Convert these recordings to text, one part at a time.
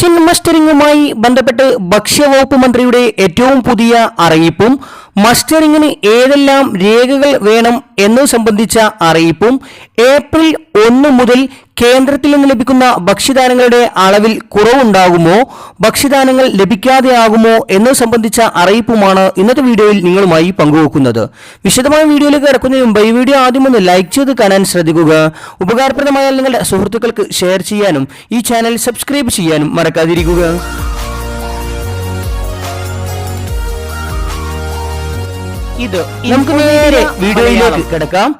Ration മസ്റ്ററിംഗുമായി ബന്ധപ്പെട്ട് ഭക്ഷ്യവകുപ്പ് മന്ത്രിയുടെ ഏറ്റവും പുതിയ അറിയിപ്പും മസ്റ്ററിംഗിന് ഏതെല്ലാം രേഖകൾ വേണം എന്നത് സംബന്ധിച്ച അറിയിപ്പും ഏപ്രിൽ ഒന്ന് മുതൽ കേന്ദ്രത്തിൽ നിന്ന് ലഭിക്കുന്ന ഭക്ഷ്യധാനങ്ങളുടെ അളവിൽ കുറവുണ്ടാകുമോ? ഭക്ഷ്യധാനങ്ങൾ ലഭിക്കാതെയാകുമോ എന്നത് സംബന്ധിച്ച അറിയിപ്പുമാണ് ഇന്നത്തെ വീഡിയോയിൽ നിങ്ങളുമായി പങ്കുവെക്കുന്നത്. വിശദമായ വീഡിയോയിലേക്ക് കിടക്കുന്നതിന് മുമ്പ് ഈ വീഡിയോ ആദ്യം ഒന്ന് ലൈക്ക് ചെയ്ത് കാണാൻ ശ്രദ്ധിക്കുക. ഉപകാരപ്രദമായാൽ നിങ്ങളുടെ സുഹൃത്തുക്കൾക്ക് ഷെയർ ചെയ്യാനും ഈ ചാനൽ സബ്സ്ക്രൈബ് ചെയ്യാനും മറക്കാതിരിക്കുക. ഇത് നമുക്ക് നേരെ വീഡിയോയിലേക്ക് കിടക്കാം.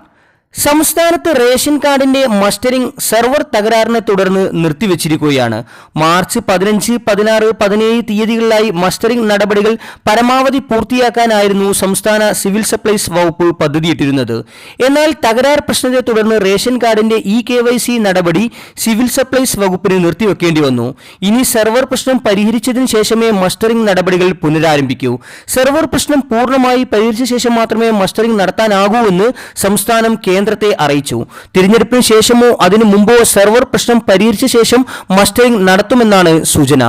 സംസ്ഥാനത്ത് റേഷൻ കാർഡിന്റെ മസ്റ്ററിംഗ് സെർവർ തകരാറിനെ തുടർന്ന് നിർത്തിവച്ചിരിക്കുകയാണ്. മാർച്ച് പതിനഞ്ച് പതിനാറ് പതിനേഴ് തീയതികളിലായി മസ്റ്ററിംഗ് നടപടികൾ പരമാവധി പൂർത്തിയാക്കാനായിരുന്നു സംസ്ഥാന സിവിൽ സപ്ലൈസ് വകുപ്പ് പദ്ധതിയിട്ടിരുന്നത്. എന്നാൽ തകരാർ പ്രശ്നത്തെ തുടർന്ന് റേഷൻ കാർഡിന്റെ ഇ കെ വൈ സി നടപടി സിവിൽ സപ്ലൈസ് വകുപ്പിന് നിർത്തിവെക്കേണ്ടി വന്നു. ഇനി സെർവർ പ്രശ്നം പരിഹരിച്ചതിന് ശേഷമേ മസ്റ്ററിംഗ് നടപടികൾ പുനരാരംഭിക്കൂ. സെർവർ പ്രശ്നം പൂർണമായി പരിഹരിച്ച ശേഷം മാത്രമേ മസ്റ്ററിംഗ് നടത്താനാകൂ എന്ന് സംസ്ഥാനം കേന്ദ്രത്തെ അറിയിച്ചു. തിരഞ്ഞെടുപ്പിന് ശേഷമോ അതിനു മുമ്പോ സെർവർ പ്രശ്നം പരിഹരിച്ച ശേഷം മസ്റ്ററിംഗ് നടത്തുമെന്നാണ് സൂചന.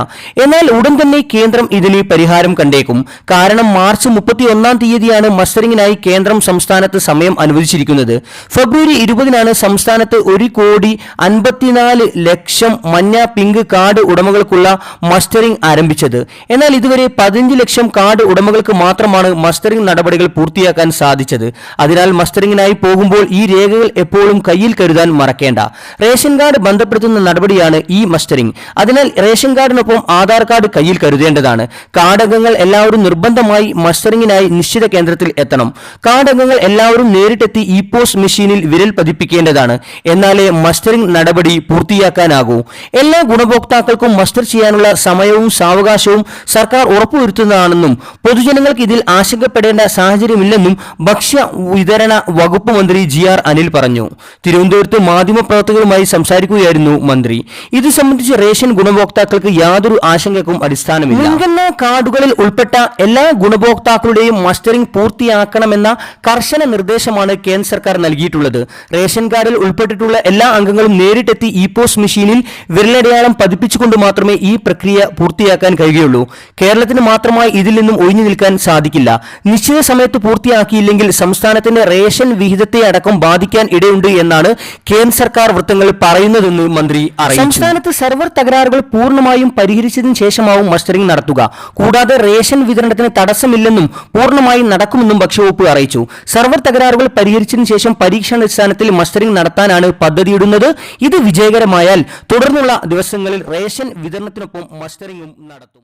എന്നാൽ ഉടൻ തന്നെ കേന്ദ്രം ഇതിന് പരിഹാരം കണ്ടേക്കും. കാരണം മാർച്ച് മുപ്പത്തി ഒന്നാം തീയതിയാണ് മസ്റ്ററിംഗിനായി കേന്ദ്രം സംസ്ഥാനത്ത് സമയം അനുവദിച്ചിരിക്കുന്നത്. ഫെബ്രുവരി ഇരുപതിനാണ് സംസ്ഥാനത്ത് ഒരു കോടി അൻപത്തിനാല് ലക്ഷം മഞ്ഞ പിങ്ക് കാർഡ് ഉടമകൾക്കുള്ള മസ്റ്ററിംഗ് ആരംഭിച്ചത്. എന്നാൽ ഇതുവരെ പതിനഞ്ച് ലക്ഷം കാർഡ് ഉടമകൾക്ക് മാത്രമാണ് മസ്റ്ററിംഗ് നടപടികൾ പൂർത്തിയാക്കാൻ സാധിച്ചത്. അതിനാൽ മസ്റ്ററിംഗിനായി പോകുമ്പോൾ ഈ രേഖകൾ എപ്പോഴും കയ്യിൽ കരുതാൻ മറക്കേണ്ട. റേഷൻ കാർഡ് ബന്ധപ്പെടുത്തുന്ന നടപടിയാണ് ഈ മസ്റ്ററിംഗ്. അതിനാൽ റേഷൻ കാർഡിനൊപ്പം ആധാർ കാർഡ് കയ്യിൽ കരുതേണ്ടതാണ്. കാർഡംഗങ്ങൾ എല്ലാവരും നിർബന്ധമായി മസ്റ്ററിംഗിനായി നിശ്ചിത കേന്ദ്രത്തിൽ എത്തണം. കാർഡംഗങ്ങൾ എല്ലാവരും നേരിട്ടെത്തി ഇ പോസ്റ്റ് മെഷീനിൽ വിരൽ പതിപ്പിക്കേണ്ടതാണ്. എന്നാലേ മസ്റ്ററിംഗ് നടപടി പൂർത്തിയാക്കാനാകൂ. എല്ലാ ഗുണഭോക്താക്കൾക്കും മസ്റ്റർ ചെയ്യാനുള്ള സമയവും സാവകാശവും സർക്കാർ ഉറപ്പുവരുത്തുന്നതാണെന്നും പൊതുജനങ്ങൾക്ക് ഇതിൽ ആശങ്കപ്പെടേണ്ട സാഹചര്യമില്ലെന്നും ഭക്ഷ്യ വിതരണ വകുപ്പ് മന്ത്രി ജി ആർ അനിൽ പറഞ്ഞു. തിരുവനന്തപുരത്ത് മാധ്യമപ്രവർത്തകരുമായി സംസാരിക്കുകയായിരുന്നു മന്ത്രി. ഇത് സംബന്ധിച്ച് റേഷൻ ഗുണഭോക്താക്കൾക്ക് യാതൊരു ആശങ്കക്കും അടിസ്ഥാനമില്ല. മുൻഗണനാ കാർഡുകളിൽ ഉൾപ്പെട്ട എല്ലാ ഗുണഭോക്താക്കളുടെയും മസ്റ്ററിംഗ് പൂർത്തിയാക്കണമെന്ന കർശന നിർദ്ദേശമാണ് കേന്ദ്ര സർക്കാർ നൽകിയിട്ടുള്ളത്. റേഷൻ കാർഡിൽ ഉൾപ്പെട്ടിട്ടുള്ള എല്ലാ അംഗങ്ങളും നേരിട്ടെത്തി ഇ പോസ്റ്റ് മെഷീനിൽ വിരലടയാളം പതിപ്പിച്ചുകൊണ്ട് മാത്രമേ ഈ പ്രക്രിയ പൂർത്തിയാക്കാൻ കഴിയുള്ളൂ കേരളത്തിന് മാത്രമായി ഇതിൽ നിന്നും ഒഴിഞ്ഞു നിൽക്കാൻ സാധിക്കില്ല. നിശ്ചിത സമയത്ത് പൂർത്തിയാക്കിയില്ലെങ്കിൽ സംസ്ഥാനത്തിന്റെ റേഷൻ വിഹിതത്തെ അടക്കം ബാധിക്കാൻ ഇടയുണ്ട് എന്നാണ് കേന്ദ്ര സർക്കാർ വൃത്തങ്ങൾ പറയുന്നതെന്ന് മന്ത്രി അറിയിച്ചു. സംസ്ഥാനത്ത് സെർവർ തകരാറുകൾ പൂർണമായും പരിഹരിച്ചതിന് ശേഷമാവും മസ്റ്ററിംഗ് നടത്തുക. കൂടാതെ റേഷൻ വിതരണത്തിന് തടസ്സമില്ലെന്നും പൂർണമായും നടക്കുമെന്നും ഭക്ഷ്യവകുപ്പ് അറിയിച്ചു. സെർവർ തകരാറുകൾ പരിഹരിച്ചതിന് ശേഷം പരീക്ഷണാടിസ്ഥാനത്തിൽ മസ്റ്ററിംഗ് നടത്താനാണ് പദ്ധതിയിടുന്നത്. ഇത് വിജയകരമായാൽ തുടർന്നുള്ള ദിവസങ്ങളിൽ റേഷൻ വിതരണത്തിനൊപ്പം മസ്റ്ററിംഗും നടത്തും.